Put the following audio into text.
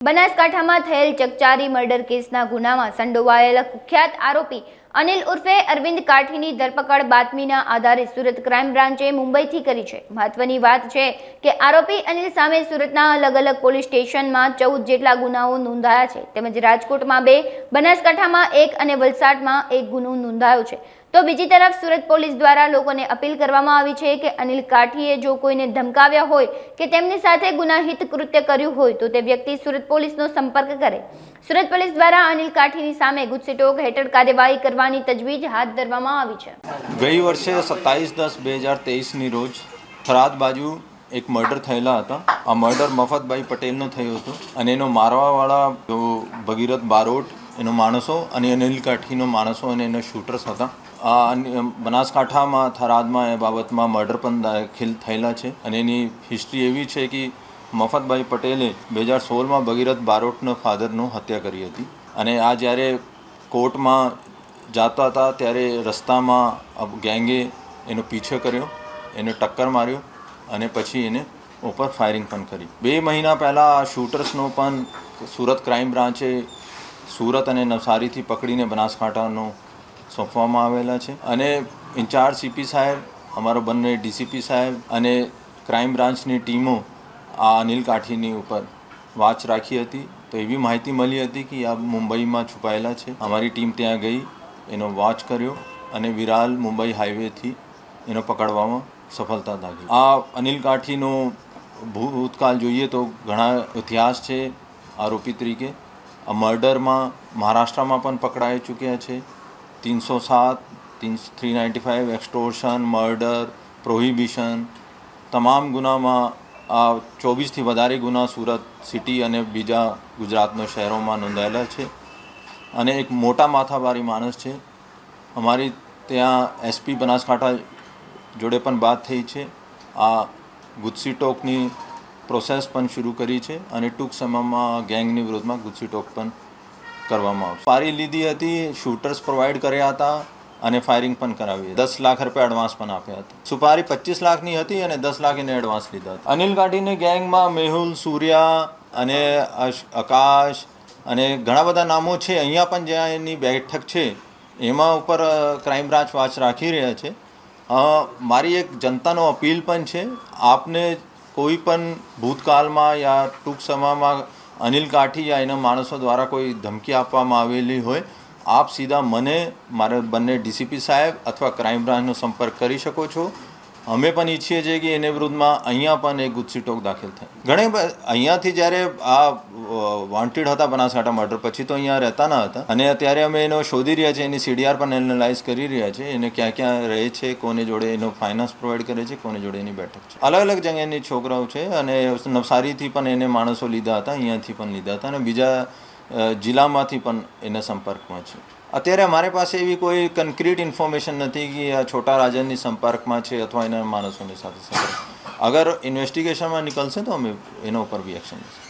બનાસકાંઠામાં થયેલ ચકચારી મર્ડર કેસના ગુનામાં સંડોવાયેલા કુખ્યાત આરોપી અનિલ ઉર્ફે અરવિંદ કાઠીની ધરપકડ બાતમીના આધારે સુરત ક્રાઇમ બ્રાન્ચે મુંબઈથી કરી છે. મહત્વની વાત છે કે આરોપી અનિલ સામે સુરતના અલગ અલગ પોલીસ સ્ટેશનમાં ચૌદ જેટલા ગુનાઓ નોંધાયા છે. તેમજ રાજકોટમાં બે, બનાસકાંઠામાં એક અને વલસાડમાં એક ગુનો નોંધાયો છે. તો બીજી તરફ સુરત પોલીસ દ્વારા લોકોને અપીલ કરવામાં આવી છે કે અનિલ કાઠીએ જો કોઈને ધમકાવ્યા હોય કે તેમની સાથે ગુનાહિત કૃત્ય કર્યું હોય તો તે વ્યક્તિ સુરત પોલીસનો સંપર્ક કરે. સુરત પોલીસ દ્વારા અનિલ કાઠીની સામે ગુજસીટોક હેઠળ કાર્યવાહી કરવાની તજવીજ હાથ ધરવામાં આવી છે. ગઈ વર્ષે સત્તાવીસ દસ બે હજાર તેવીસની રોજ થરાદ બાજુ એક મર્ડર થયેલા હતા. આ મર્ડર મફતભાઈ પટેલનો થયો હતો અને એનો મારવાવાળા ભગીરથ બારોટ એનો માણસો અને અનિલ કાઠીનો માણસો અને એના શૂટર્સ હતા. બનાસકાંઠામાં, થરાદમાં એ બાબતમાં મર્ડર પણ દાખલ થયેલા છે. અને એની હિસ્ટ્રી એવી છે કે મફતભાઈ પટેલે બે હજાર સોળમાં ભગીરથ બારોટના ફાધરનું હત્યા કરી હતી. અને આ જ્યારે કોર્ટમાં જતા હતા, ત્યારે રસ્તામાં ગેંગે એનો પીછો કર્યો, એને ટક્કર માર્યો અને પછી એને ઉપર ફાયરિંગ પણ કરી. બે મહિના પહેલાં શૂટર્સનો પણ સુરત ક્રાઇમ બ્રાન્ચે સુરત અને નવસારીથી પકડીને બનાસકાંઠાનો સોંપવામાં આવેલા છે. અને ઇન્ચાર્જ સીપી સાહેબ, અમારો બંને ડીસીપી સાહેબ અને ક્રાઇમ બ્રાન્ચની ટીમો આ અનિલ કાઠીની ઉપર વાચ રાખી હતી. તો એવી માહિતી મળી હતી કે આ મુંબઈમાં છુપાયેલા છે. અમારી ટીમ ત્યાં ગઈ, એનો વોચ કર્યો અને વિરાલ મુંબઈ હાઈવેથી એનો પકડવામાં સફળતા લાગી આ અનિલ કાઠીનો ભૂતકાળ જોઈએ તો ઘણા ઇતિહાસ છે આરોપી તરીકે. આ મર્ડરમાં મહારાષ્ટ્રમાં પણ પકડાઈ ચૂક્યા છે. ત્રણસો સાત three ninety five extortion murder prohibition તમામ ગુનામાં આ ચોવીસથી વધારે ગુના સુરત સિટી અને બીજા ગુજરાતના શહેરોમાં નોંધાયેલા છે. અને એક મોટા માથાભારી માણસ છે. અમારી ત્યાં એસપી બનાસકાંઠા જોડે પણ વાત થઈ છે. આ ગુજસી ટોકની પ્રોસેસ પણ શરૂ કરી છે અને ટૂંક સમયમાં ગેંગની વિરોધમાં ગુજસી ટોક પણ કરવામાં આવશે. પારી લીધી હતી શૂટર્સ પ્રોવાઈડ કર્યા હતા અને ફાયરિંગ પણ કરાવી દસ લાખ રૂપિયા એડવાન્સ પણ આપ્યા હતા. સુપારી પચીસ લાખની હતી અને દસ લાખ એને એડવાન્સ લીધા હતા. અનિલ કાઠીની ગેંગમાં મેહુલ, સૂર્યા અને આકાશ અને ઘણા બધા નામો છે. અહીંયા પણ જ્યાં એની બેઠક છે, એમાં ઉપર ક્રાઇમ બ્રાન્ચ વાચ રાખી રહ્યા છે. મારી એક જનતાનો અપીલ પણ છે. આપને કોઈ પણ ભૂતકાળમાં યા ટૂંક સમયમાં અનિલ કાઠીયા એના માણસો દ્વારા કોઈ ધમકી આપવામાં આવેલી હોય, આપ સીધા મને, મારા બંને ડીસીપી સાહેબ અથવા ક્રાઇમ બ્રાન્ચનો સંપર્ક કરી શકો છો. અમે પણ ઈચ્છીએ છીએ કે એને વિરુદ્ધમાં અહીંયા પણ એક ગુજસી ટોક દાખલ થાય. ઘણી અહીંયાથી જ્યારે આ વોન્ટેડ હતા બનાસકાંઠા મર્ડર પછી તો અહીંયા રહેતા ન હતા. અને અત્યારે અમે એનો શોધી રહ્યા છીએ, એની સીડીઆર પણ એનાલાઇઝ કરી રહ્યા છીએ, એને ક્યાં ક્યાં રહે છે, કોને જોડે એનો ફાઇનાન્સ પ્રોવાઈડ કરે છે, કોને જોડે એની બેઠક છે. અલગ અલગ જગ્યાની છોકરાઓ છે અને નવસારીથી પણ એને માણસો લીધા હતા, અહીંયાથી પણ લીધા હતા અને બીજા જિલ્લામાંથી પણ એના સંપર્કમાં છે. અત્યારે અમારી પાસે એવી કોઈ કન્ક્રીટ ઇન્ફોર્મેશન નથી કે આ છોટા રાજનની સંપર્કમાં છે અથવા એના માણસોની સાથે સંપર્ક અગર ઇન્વેસ્ટિગેશનમાં નીકળશે તો અમે એના ઉપર બી એક્શન લઈશું.